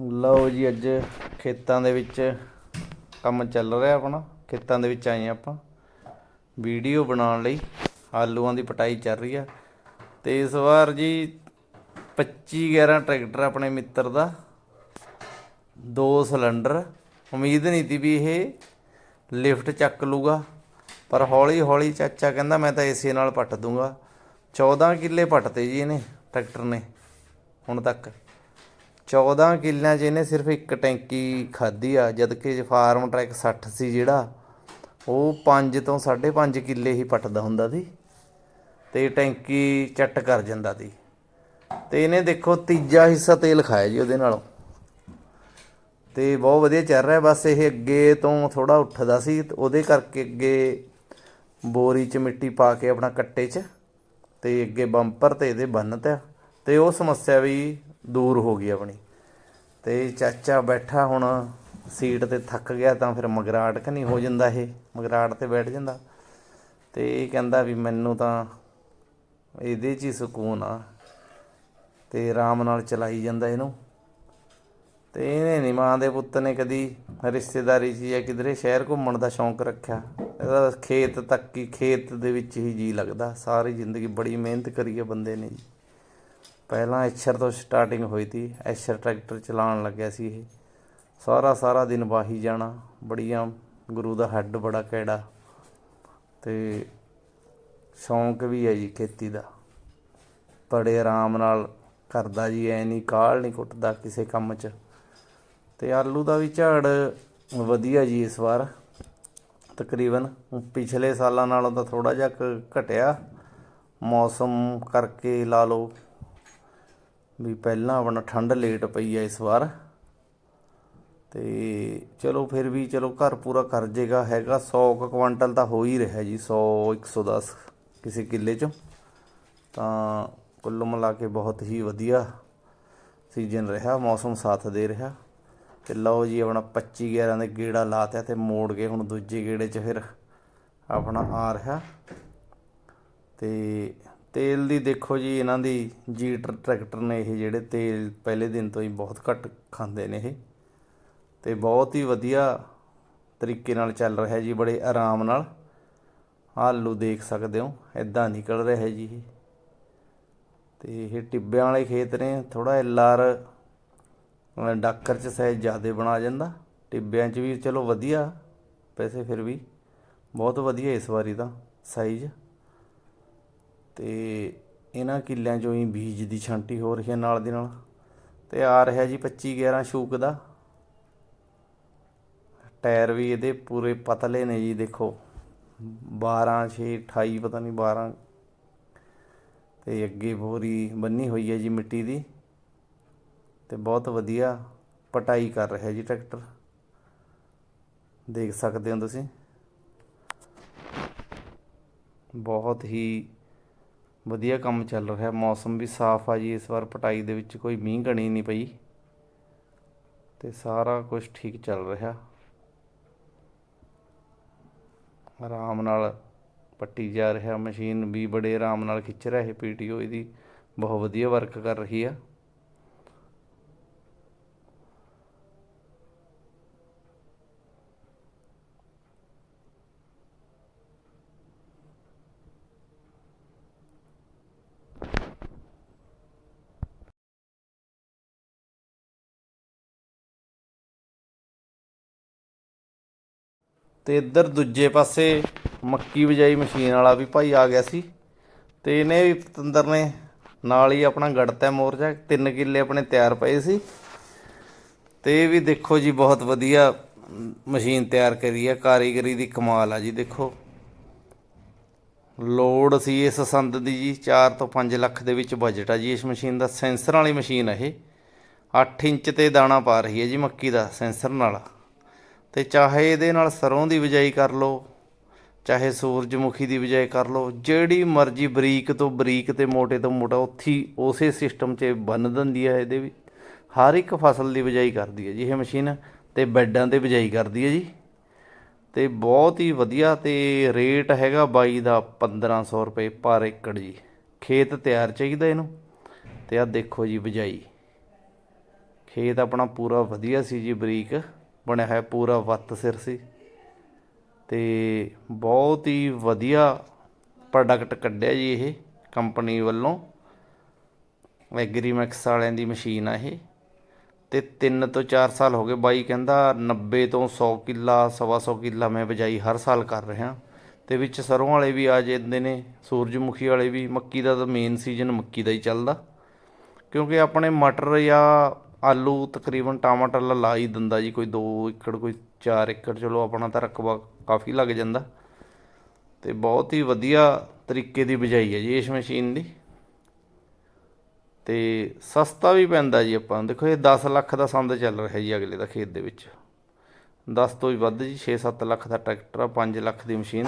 ਲਓ ਜੀ ਅੱਜ ਖੇਤਾਂ ਦੇ ਵਿੱਚ ਕੰਮ ਚੱਲ ਰਿਹਾ ਆਪਣਾ। ਖੇਤਾਂ ਦੇ ਵਿੱਚ ਆਏ ਆਪਾਂ। ਵੀਡੀਓ ਬਣਾਉਣ ਲਈ ਆਲੂਆਂ ਦੀ ਪਟਾਈ ਚੱਲ ਰਹੀ ਆ। ਤੇ ਇਸ ਵਾਰ ਜੀ 25 11 ਟਰੈਕਟਰ ਆਪਣੇ ਮਿੱਤਰ ਦਾ, ਦੋ ਸਿਲੰਡਰ। ਉਮੀਦ ਨਹੀਂ ਤੀ ਵੀ ਇਹ ਲਿਫਟ ਚੱਕ ਲੂਗਾ, ਪਰ ਹੌਲੀ ਹੌਲੀ ਚਾਚਾ ਕਹਿੰਦਾ ਮੈਂ ਤਾਂ ਏਸੇ ਨਾਲ ਪੱਟ ਦੂੰਗਾ। 14 ਕਿੱਲੇ ਪੱਟਤੇ ਜੀ ਇਹਨੇ ਟਰੈਕਟਰ ਨੇ ਹੁਣ ਤੱਕ। 14 ਕਿੱਲਿਆਂ 'ਚ ਇਹਨੇ ਸਿਰਫ ਇੱਕ ਟੈਂਕੀ ਖਾਧੀ ਆ, ਜਦ ਕਿ ਫਾਰਮ ਟਰੈਕ 60 ਸੀ ਜਿਹੜਾ, ਉਹ 5 ਤੋਂ 5.5 ਕਿੱਲੇ ਹੀ ਪੱਟਦਾ ਹੁੰਦਾ ਸੀ ਤੇ ਟੈਂਕੀ ਚੱਟ ਕਰ ਜਾਂਦਾ ਸੀ। ਤੇ ਇਹਨੇ ਦੇਖੋ ਤੀਜਾ ਹਿੱਸਾ ਤੇਲ ਖਾਇਆ ਜੀ ਉਹਦੇ ਨਾਲੋਂ। ਤੇ ਬਹੁਤ ਵਧੀਆ ਚੱਲ ਰਿਹਾ, ਬਸ ਇਹ ਅੱਗੇ ਤੋਂ ਥੋੜਾ ਉੱਠਦਾ ਸੀ ਉਹਦੇ ਕਰਕੇ ਅੱਗੇ ਬੋਰੀ 'ਚ ਮਿੱਟੀ ਪਾ ਕੇ ਆਪਣਾ ਕੱਟੇ 'ਚ, ਤੇ ਅੱਗੇ ਬੰਪਰ ਤੇ ਇਹਦੇ ਬੰਨ ਤਾ ਤੇ ਉਹ ਸਮੱਸਿਆ ਵੀ ਦੂਰ ਹੋ ਗਈ ਆਪਣੀ। ਤੇ ਚਾਚਾ ਬੈਠਾ ਹੁਣ, ਸੀਟ ਤੇ ਥੱਕ ਗਿਆ ਤਾਂ ਫਿਰ ਮਗਰਾਟ ਕਨੀ ਹੋ ਜਾਂਦਾ ਇਹ ਮਗਰਾਟ ਤੇ ਬੈਠ ਜਾਂਦਾ। ਤੇ ਇਹ ਕਹਿੰਦਾ ਵੀ ਮੈਨੂੰ ਤਾਂ ਇਹਦੇ 'ਚ ਹੀ ਸਕੂਨ ਆ ਤੇ ਆਰਾਮ ਨਾਲ ਚਲਾਈ ਜਾਂਦਾ ਇਹਨੂੰ। ਤੇ ਇਹਨੇ ਨਹੀਂ ਮਾਂ ਦੇ ਪੁੱਤ ਨੇ ਕਦੀ ਰਿਸ਼ਤੇਦਾਰੀ 'ਚ ਜਾਂ ਕਿਧਰੇ ਸ਼ਹਿਰ ਘੁੰਮਣ ਦਾ ਸ਼ੌਂਕ ਰੱਖਿਆ। ਇਹਦਾ ਖੇਤ ਤੱਕ ਹੀ, ਖੇਤ ਦੇ ਵਿੱਚ ਹੀ ਜੀ ਲੱਗਦਾ। ਸਾਰੀ ਜ਼ਿੰਦਗੀ ਬੜੀ ਮਿਹਨਤ ਕਰੀ ਹੈ ਬੰਦੇ ਨੇ ਜੀ। ਪਹਿਲਾਂ ਐਸ਼ਰ ਤੋਂ ਸਟਾਰਟਿੰਗ ਹੋਈ ਤੀ, ਐਸ਼ਰ ਟਰੈਕਟਰ ਚਲਾਉਣ ਲੱਗਿਆ ਸੀ ਇਹ। ਸਾਰਾ ਸਾਰਾ ਦਿਨ ਵਾਹੀ ਜਾਣਾ, ਬੜੀਆਂ ਗੁਰੂ ਦਾ ਹੱਡ ਬੜਾ ਕਿਹੜਾ ਤੇ ਸ਼ੌਂਕ ਵੀ ਹੈ ਜੀ ਖੇਤੀ ਦਾ। ਬੜੇ ਆਰਾਮ ਨਾਲ ਕਰਦਾ ਜੀ, ਐ ਨਹੀਂ ਕਾਲ ਨਹੀਂ ਕੁੱਟਦਾ ਕਿਸੇ ਕੰਮ 'ਚ। ਤੇ ਆਲੂ ਦਾ ਵੀ ਝਾੜ ਵਧੀਆ ਜੀ ਇਸ ਵਾਰ। ਤਕਰੀਬਨ ਪਿਛਲੇ ਸਾਲਾਂ ਨਾਲੋਂ ਤਾਂ ਥੋੜਾ ਜਿਹਾ ਕੁ ਘਟਿਆ ਮੌਸਮ ਕਰਕੇ ਲਾ ਲਓ ਵੀ ਪਹਿਲਾਂ ਆਪਣਾ ਠੰਡ ਲੇਟ ਪਈ ਹੈ ਇਸ ਵਾਰ। ਤੇ ਚਲੋ ਫਿਰ ਵੀ ਚਲੋ ਘਰ ਪੂਰਾ ਕਰ ਜੇਗਾ ਹੈਗਾ। 100 ਕੁ ਕੁਇੰਟਲ ਤਾਂ ਹੋ ਹੀ ਰਿਹਾ ਜੀ 100 110 ਕਿਸੇ ਕਿੱਲੇ ਚੋਂ। ਤਾਂ ਕੁੱਲ ਮਿਲਾ ਕੇ ਬਹੁਤ ਹੀ ਵਧੀਆ ਸੀਜ਼ਨ ਰਿਹਾ, ਮੌਸਮ ਸਾਥ ਦੇ ਰਿਹਾ। ਤੇ ਲਓ ਜੀ ਆਪਣਾ 25 11 ਦੇ ਗੇੜਾ ਲਾਤਿਆ ਤੇ ਮੋੜ ਕੇ ਹੁਣ ਦੂਜੇ ਗੇੜੇ 'ਚ ਫਿਰ ਆਪਣਾ ਆ ਰਿਹਾ। ਤੇ ਤੇਲ ਦੀ ਦੇਖੋ ਜੀ, ਇਹਨਾਂ ਦੀ ਜੀ ਟਰੈਕਟਰ ਨੇ ਇਹ ਜਿਹੜੇ ਤੇਲ ਪਹਿਲੇ ਦਿਨ ਤੋਂ ਹੀ ਬਹੁਤ ਘੱਟ ਖਾਂਦੇ ਨੇ ਇਹ। ਤੇ ਬਹੁਤ ਹੀ ਵਧੀਆ ਤਰੀਕੇ ਨਾਲ ਚੱਲ ਰਿਹਾ ਜੀ, ਬੜੇ ਆਰਾਮ ਨਾਲ। ਆਲੂ ਦੇਖ ਸਕਦੇ ਹੋ ਇਦਾਂ ਨਿਕਲ ਰਿਹਾ ਜੀ ਇਹ। ਤੇ ਇਹ ਟਿੱਬਿਆਂ ਵਾਲੇ ਖੇਤ ਨੇ ਥੋੜਾ ਐਲਆਰ ਡਾਕਰ ਚ ਸਾਈਜ਼ ਜ਼ਿਆਦਾ ਬਣਾ ਜਾਂਦਾ। ਟਿੱਬਿਆਂ ਚ ਵੀ ਚਲੋ ਵਧੀਆ, ਪੈਸੇ ਫਿਰ ਵੀ। ਬਹੁਤ ਵਧੀਆ ਇਸ ਵਾਰੀ ਤਾਂ ਸਾਈਜ਼ ਅਤੇ ਇਹਨਾਂ ਕਿੱਲਿਆਂ ਚੋਂ ਹੀ ਬੀਜ ਦੀ ਛਾਂਟੀ ਹੋ ਰਹੀ ਹੈ ਨਾਲ ਦੀ ਨਾਲ। ਅਤੇ ਆ ਰਿਹਾ ਜੀ 25 11 ਸ਼ੂਕ ਦਾ। ਟਾਇਰ ਵੀ ਇਹਦੇ ਪੂਰੇ ਪਤਲੇ ਨੇ ਜੀ, ਦੇਖੋ। 12 6 28 ਪਤਾ ਨਹੀਂ 12 ਤੇ ਅੱਗੇ ਬੋਰੀ ਬੰਨੀ ਹੋਈ ਹੈ ਜੀ ਮਿੱਟੀ ਦੀ। ਤੇ ਬਹੁਤ ਵਧੀਆ ਪਟਾਈ ਕਰ ਰਿਹਾ ਜੀ ਟਰੈਕਟਰ। ਦੇਖ ਸਕਦੇ ਹੋ ਤੁਸੀਂ। ਬਹੁਤ ਹੀ ਵਧੀਆ ਕੰਮ ਚੱਲ ਰਿਹਾ, ਮੌਸਮ ਵੀ ਸਾਫ਼ ਆ ਜੀ, ਇਸ ਵਾਰ ਪਟਾਈ ਦੇ ਵਿੱਚ ਕੋਈ ਮੀਂਹ ਘਣੀ ਨਹੀਂ ਪਈ ਤੇ ਸਾਰਾ ਕੁਝ ਠੀਕ ਚੱਲ ਰਿਹਾ। ਆਰਾਮ ਨਾਲ ਪੱਟੀ ਜਾ ਰਿਹਾ, ਮਸ਼ੀਨ ਵੀ ਬੜੇ ਆਰਾਮ ਨਾਲ ਖਿੱਚ ਰਿਹਾ ਹੈ ਪੀਟੀਓ ਇਹਦੀ ਬਹੁਤ ਵਧੀਆ ਵਰਕ ਕਰ ਰਹੀ ਆ। ਤੇ ਇੱਧਰ ਦੂਜੇ ਪਾਸੇ ਮੱਕੀ ਬਿਜਾਈ ਮਸ਼ੀਨ ਵਾਲਾ ਵੀ ਭਾਈ ਆ ਗਿਆ ਸੀ। ਤੇ ਇਹਨੇ ਵੀ ਪਤੰਦਰ ਨੇ ਨਾਲ ਹੀ ਆਪਣਾ ਗੜਤਾ ਮੋਰਚਾ, ਤਿੰਨ ਕਿੱਲੇ ਆਪਣੇ ਤਿਆਰ ਪਏ ਸੀ। ਤੇ ਇਹ ਵੀ ਦੇਖੋ ਜੀ, ਬਹੁਤ ਵਧੀਆ ਮਸ਼ੀਨ ਤਿਆਰ ਕਰੀ ਆ, ਕਾਰੀਗਰੀ ਦੀ ਕਮਾਲ ਆ ਜੀ, ਦੇਖੋ। ਲੋਡ ਸੀ ਇਸ ਸੰਦ ਦੀ ਜੀ 4 ਤੋਂ 5 ਲੱਖ ਦੇ ਵਿੱਚ ਬਜਟ ਆ ਜੀ ਇਸ ਮਸ਼ੀਨ ਦਾ। ਸੈਂਸਰ ਵਾਲੀ ਮਸ਼ੀਨ ਆ ਇਹ। 8 ਇੰਚ ਤੇ ਦਾਣਾ ਪਾ ਰਹੀ ਹੈ ਜੀ ਮੱਕੀ ਦਾ ਸੈਂਸਰ ਨਾਲ। ਤੇ ਚਾਹੇ ਇਹਦੇ ਨਾਲ ਸਰੋਂ ਦੀ ਬਿਜਾਈ ਕਰ ਲਓ, ਚਾਹੇ ਸੂਰਜਮੁਖੀ ਦੀ ਬਿਜਾਈ ਕਰ ਲਓ, ਜਿਹੜੀ ਮਰਜ਼ੀ ਬਰੀਕ ਤੋਂ ਬਰੀਕ ਤੇ ਮੋਟੇ ਤੋਂ ਮੋਟਾ ਉੱਥੀ ਉਸੇ ਸਿਸਟਮ 'ਚ ਬੰਨ ਦਿੰਦੀ ਹੈ ਇਹਦੇ ਵੀ। ਹਰ ਇੱਕ ਫਸਲ ਦੀ ਬਿਜਾਈ ਕਰਦੀ ਹੈ ਜੀ ਇਹ ਮਸ਼ੀਨ ਤੇ ਬੈਡਾਂ ਤੇ ਬਿਜਾਈ ਕਰਦੀ ਹੈ ਜੀ। ਤੇ ਬਹੁਤ ਹੀ ਵਧੀਆ ਤੇ ਰੇਟ ਹੈਗਾ ਬਾਈ ਦਾ 1500 ਰੁਪਏ ਪਰ ਏਕੜ ਜੀ। ਖੇਤ ਤਿਆਰ ਚਾਹੀਦਾ ਇਹਨੂੰ ਤੇ ਆ ਦੇਖੋ ਜੀ ਬਿਜਾਈ। ਖੇਤ ਆਪਣਾ ਪੂਰਾ ਵਧੀਆ ਸੀ ਜੀ ਬਰੀਕ। ਬਣਿਆ ਹੋਇਆ ਪੂਰਾ ਵੱਤ ਸਿਰ ਸੀ। ਤੇ ਬਹੁਤ ਹੀ ਵਧੀਆ ਪ੍ਰੋਡਕਟ ਕੱਢਿਆ ਜੀ ਇਹ ਕੰਪਨੀ ਵੱਲੋਂ। ਐਗਰੀਮੈਕਸ ਵਾਲਿਆਂ ਦੀ ਮਸ਼ੀਨ ਆ ਇਹ। ਤੇ 3 ਤੋਂ 4 ਸਾਲ ਹੋ ਗਏ ਬਾਈ ਕਹਿੰਦਾ 90 ਤੋਂ 100 ਕਿੱਲਾ, ਸਵਾ ਸੌ ਕਿੱਲਾ ਮੈਂ ਬਜਾਈ ਹਰ ਸਾਲ ਕਰ ਰਿਹਾ। ਤੇ ਵਿੱਚ ਸਰੋਂ ਵਾਲੇ ਵੀ ਆ ਜਾਂਦੇ ਨੇ, ਸੂਰਜਮੁਖੀ ਵਾਲੇ ਵੀ, ਮੱਕੀ ਦਾ ਤਾਂ ਮੇਨ ਸੀਜ਼ਨ ਮੱਕੀ ਦਾ ਹੀ ਚੱਲਦਾ। ਕਿਉਂਕਿ ਆਪਣੇ ਮਟਰ ਜਾਂ ਆਲੂ ਤਕਰੀਬਨ ਟਮਾਟਰ ਲਾ ਲਾ ਹੀ ਦਿੰਦਾ ਜੀ, ਕੋਈ 2 ਏਕੜ, ਕੋਈ 4 ਏਕੜ, ਚਲੋ ਆਪਣਾ ਤਾਂ ਰਕਬਾ ਕਾਫੀ ਲੱਗ ਜਾਂਦਾ। ਤੇ ਬਹੁਤ ਹੀ ਵਧੀਆ ਤਰੀਕੇ ਦੀ ਬਿਜਾਈ ਹੈ ਜੀ ਇਸ ਮਸ਼ੀਨ ਦੀ। ਤੇ ਸਸਤਾ ਵੀ ਪੈਂਦਾ ਜੀ ਆਪਾਂ ਦੇਖੋ ਇਹ 10 ਲੱਖ ਦਾ ਸੰਦ ਚੱਲ ਰਿਹਾ ਜੀ ਅਗਲੇ ਦਾ ਖੇਤ ਦੇ ਵਿੱਚ। 10 ਤੋਂ ਵੀ ਵੱਧ ਜੀ 6-7 ਲੱਖ ਦਾ ਟਰੈਕਟਰ ਆ 5 ਲੱਖ ਦੀ ਮਸ਼ੀਨ।